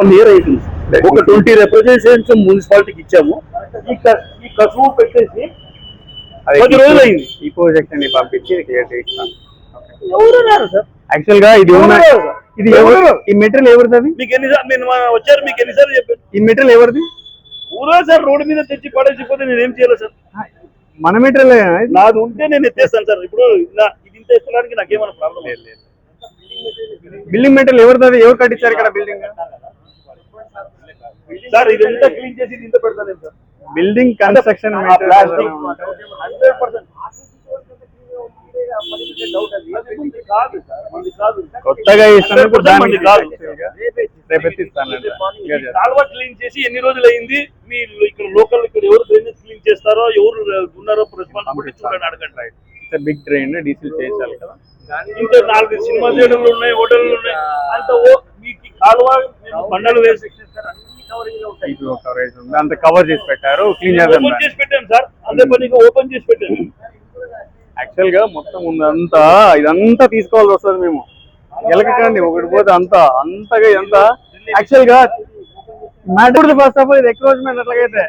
One year అవుతుంది ఒక twenty representations మున్సిపాలిటీకి ఇచ్చాము. ఈ ఈ కసువు పెట్టేసి పది రోజులు అయింది ఈ ప్రాజెక్ట్ని పంపించి క్లియర్ ఎవరు రారు సార్? యాక్చువల్గా ఇది ఉన్న- ఎవరు? ఇది ఎవరు ఎవరు? ఈ మెటీరియల్ ఎవరిది అది? మీకు ఎన్నిసార్లు నేను వచ్చారు మీకు ఎన్నిసార్లు ఈ మెటీరియల్ ఎవరిది? ఊరా సార్ రోడ్డు మీద తెచ్చి పడేసిపోతే నేను ఏం చేయాలి సార్. మన మెటీరియల్ నాది ఉంటే నేను ఎత్తేస్తాను సార్. ఇప్పుడు ఇది ఇంత ఎత్తడానికి నాకేమైనా ప్రాబ్లం లేదు బిల్డింగ్ మెటీరియల్ ఎవరిది ఎవరు కట్టించారు ఇక్కడ బిల్డింగ్ సార్ ఇది ఎంత క్లీన్ చేసి ఇంత పెడతాను sir? Building construction plastic hundred percent. కొత్తగా 100% దానికి కాదు కాలువ క్లీన్ చేసి ఎన్ని రోజులు అయింది? మీరు ఇక్కడ లోకల్ ఇక్కడ ఎవరు డ్రైనేజ్ క్లీన్ చేస్తారో ఎవరు ఉన్నారో రెస్పాన్సిబిలిటీ చూడండి అడగండి బిగ్ ట్రైన్ డీజిల్ చేసాలి కదా. ఇంకా నాలుగు సినిమా థియేటర్లు ఉన్నాయి హోటల్లు ఉన్నాయి. అంత మీకు కాలువ బండలు వేసి ఉంది. అంత కవర్ చేసి పెట్టారు క్లీన్ చేద్దాం ఓపెన్ చేసి పెట్టాను సార్. అదే ఓపెన్ చేసి పెట్టాను యాక్చువల్గా మొత్తం ఉందంతా ఇదంతా తీసుకోవాల్సి వస్తుంది మేము. ఎలకకండి ఒకటి పోతే అంతా అంతగా ఎంత. యాక్చువల్గా మ్యాటర్ ఫస్ట్ ఆఫ్ ఆల్ ఇది ఎంక్రోచ్మెంట్ అట్లాగైతే.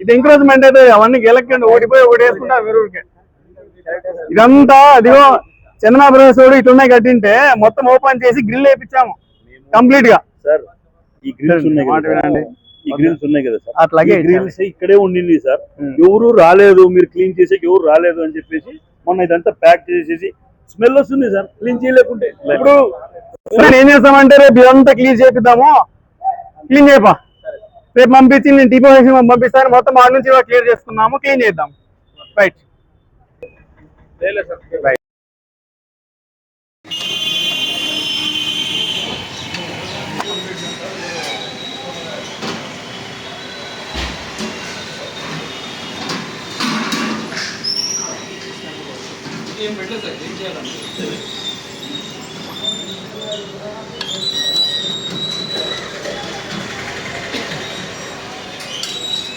ఇది ఎంక్రోచ్మెంట్ అయితే అవన్నీ గెలకండి ఓడిపోయి ఒకటి వేసుకుంటా మీరు ఊరికే. ఇదంతా అదిగో చందనాభ్రవేశుడు ఇట్లున్నాయి కట్టింటే మొత్తం ఓపెన్ చేసి గ్రిల్ వేయించాము కంప్లీట్గా. సార్ ఈ గ్రిల్స్ ఉన్నాయి వినండి. ఈ గ్రిల్స్ ఉన్నాయి కదా సార్? అట్లాగే గ్రిల్స్ ఇక్కడే ఉండింది సార్. ఉం. ఎవరు రాలేదు మీరు క్లీన్ చేసేకి ఎవరు రాలేదు అని చెప్పేసి మొన్న ఇదంతా ప్యాక్ చేసేసి స్మెల్ వస్తుంది సార్. క్లీన్ చేయలేకుంటే. ఇప్పుడు నేను ఏం చేస్తామంటే రేపు ఇదంతా క్లీన్ చేపిద్దాము. క్లీన్ చేయపా. రేపు పంపించి నేను డిపోజిషన్ పంపిస్తాను. మొత్తం ఆడ నుంచి క్లియర్ చేసుకున్నాము క్లీన్ చేద్దాం. రైట్ రైట్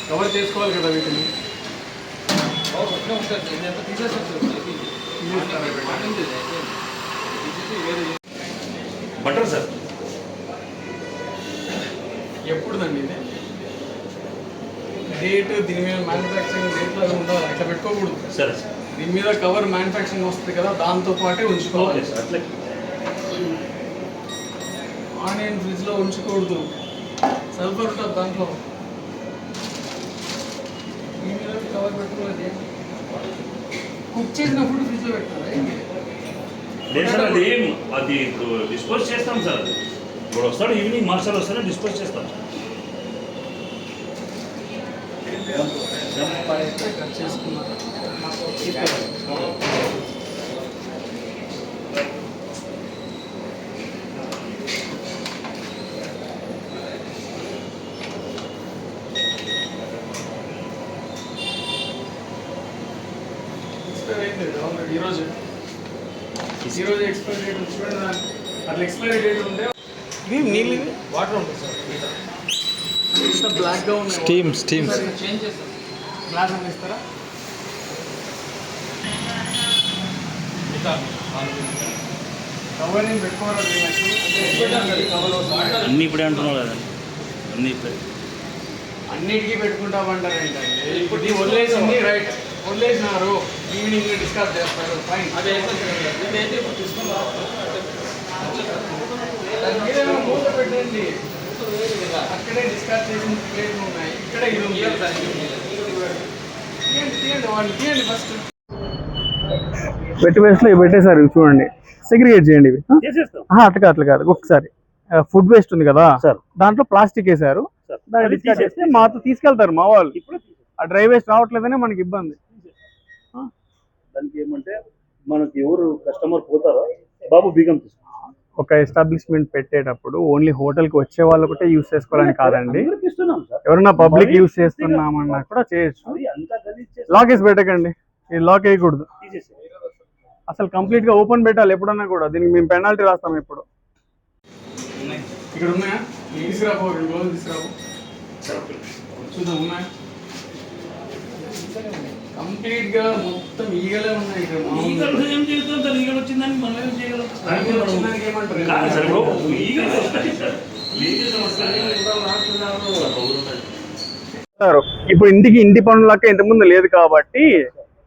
కవర్ చేసుకోవాలి కదా వీటిని? Butter sir. ఎప్పుడుదండి ఇది? డేట్ దీని మీద మ్యానుఫ్యాక్చరింగ్ డేట్ లాగా ఉండాలి. అట్లా పెట్టుకోకూడదు. సరే సార్. దీని మీద కవర్ మ్యానుఫ్యాక్చరింగ్ వస్తుంది కదా దాంతో పాటే ఉంచుకోవాలి. సార్. అట్లా ఆనియన్ ఫ్రిడ్జ్లో ఉంచకూడదు. సల్ఫర్ ఉంటుంది దాంట్లో. దీని మీద కవర్ పెట్టుకోవాలి. కుక్ చేసిన ఫుడ్ ఫ్రిడ్జ్లో పెట్టాలి? లేదు సార్ అది అది ఇప్పుడు డిస్పోజ్ చేస్తాం సార్. ఇప్పుడు వస్తాడు ఈవినింగ్ మార్షల్ వస్తాడు డిస్పోజ్ చేస్తాం కట్ చేసుకున్నారు ఎక్స్పైర్ అయింది ఈరోజు ఈరోజు ఎక్స్పైరీ డేట్ చూడండి అట్లా ఎక్స్పైరీ డేట్ ఉంటే నీళ్ళు వాటర్ ఉంటుంది సార్. చేంజ్ చేస్తాం. గ్లాస్ అని ఇస్తారా? కవర్ ఏం పెట్టుకోవాలి అన్ని ఇప్పుడే అంటున్నావు కదా. అన్ని ఇప్పుడే. అన్నిటికీ పెట్టుకుంటామంటారు ఏంటంటే ఇప్పుడు ఈ వదిలేసింది రైట్ వదిలేసినారు. ఈవినింగ్ డిస్కస్ చేస్తారు. ఫైన్ మూత పెట్టండి. అక్కడే డిస్కస్ చేసిన ప్లేట్లు ఉన్నాయి. ఇక్కడే ఇది ఉంది. తీయండి తీయండి వాళ్ళు తీయండి ఫస్ట్ పెట్టి వేస్ట్లో ఇవి పెట్టేశారు ఇవి చూడండి. సెగ్రిగేట్ చేయండి ఇవి. అట్లా కాదు అట్లా కాదు. ఒకసారి. ఫుడ్ వేస్ట్ ఉంది కదా. సార్. దాంట్లో ప్లాస్టిక్ వేశారు. సార్ దాన్ని అది డిస్కార్డ్ చేస్తే మాతో తీసుకెళ్తారు మా వాళ్ళు. ఆ డ్రై వేస్ట్ రావట్లేదనే మనకి ఇబ్బంది. దానికి ఏమంటే మనకి ఎవరు కస్టమర్ పోతారో బాబు బీగం తీసుకో ఒక ఎస్టాబ్లిష్మెంట్ పెట్టేటప్పుడు ఓన్లీ హోటల్కి వచ్చే వాళ్ళు ఒకటే యూస్ చేసుకోవాలని కాదండి. ఎవరైనా పబ్లిక్ యూస్ చేస్తున్నామన్నా కూడా చేయొచ్చు. అది అంతా గలీజ్ చేసి లాక్ వేసి పెట్టకండి. ఇది లాక్ వేయకూడదు. అసలు కంప్లీట్గా ఓపెన్ పెట్టాలి ఎప్పుడన్నా కూడా. దీనికి మేము పెనాల్టీ రాస్తాం ఇప్పుడు ఇక్కడ ఉన్నాయా? తీసుకురాబో రెండు రోజులు తీసుకురాబో చూద్దాం ఉన్నాయా. కంప్లీట్గా మొత్తం ఈగలే ఉన్నాయి ఇక్కడ. ఈగలు ఏం చేస్తాం సార్ ఈగలు వచ్చిందని మనం ఏం చేయగలం దానికి వచ్చిందానికి ఏమంటారు? కాదు సార్ ఇప్పుడు ఈగలు వస్తాయి సార్. సార్ ఇప్పుడు ఇంటికి ఇంటి పనులకి ఇంతకుముందు లేదు కాబట్టి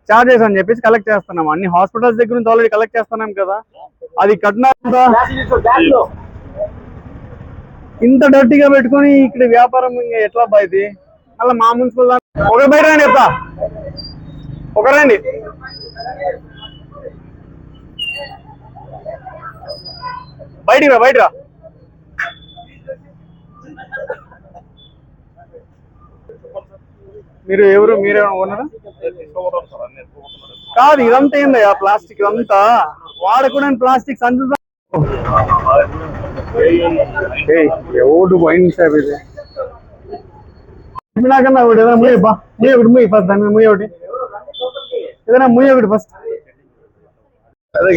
చార్జెస్ అని చెప్పేసి కలెక్ట్ చేస్తున్నాం. అన్ని హాస్పిటల్స్ దగ్గర నుంచి ఆల్రెడీ కలెక్ట్ చేస్తున్నాం కదా. అది కట్టినా ఇంత డర్టీగా పెట్టుకొని ఇక్కడ వ్యాపారం ఇంకా ఎట్లా బా ఇది? అలా మా మున్సిపల్ ఒక బయట చెప్తా. ఒకరండి. బయటికి రా బయట రా. మీరు ఎవరు మీరే ఓనరా కాదు ఇదంతా ఏందయ్యా ప్లాస్టిక్ ఇదంతా? వాడకూడని ప్లాస్టిక్ సంచులు ఎవడు వైన్ షాప్ ఇది? నాకన్నా ఒకటి ఏదైనా ముయ్య బా ముయ్య ఒకటి ముయ్యి ఫస్ట్ దాని మీద ముయ్య ఒకటి. ఏదైనా ముయ్య ఒకటి ఫస్ట్ అదే